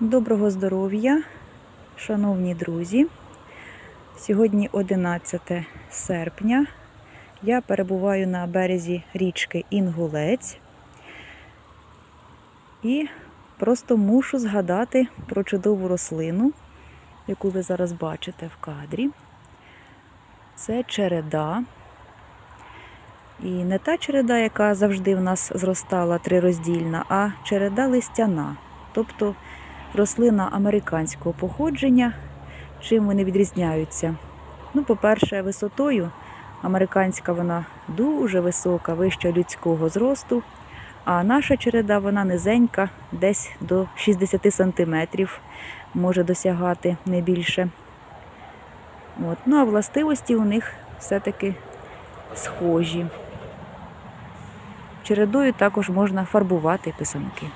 Доброго здоров'я, шановні друзі. Сьогодні 11 серпня. Я перебуваю на березі річки Інгулець і просто мушу згадати про чудову рослину, яку ви зараз бачите в кадрі. Це череда. І не та череда, яка завжди в нас зростала трироздільна, а череда листяна. Тобто рослина американського походження. Чим вони відрізняються? Ну, по-перше, висотою. Американська вона дуже висока, вища людського зросту. А наша череда вона низенька, десь до 60 сантиметрів може досягати не більше. От. Ну а властивості у них все-таки схожі. Чередою також можна фарбувати писанки.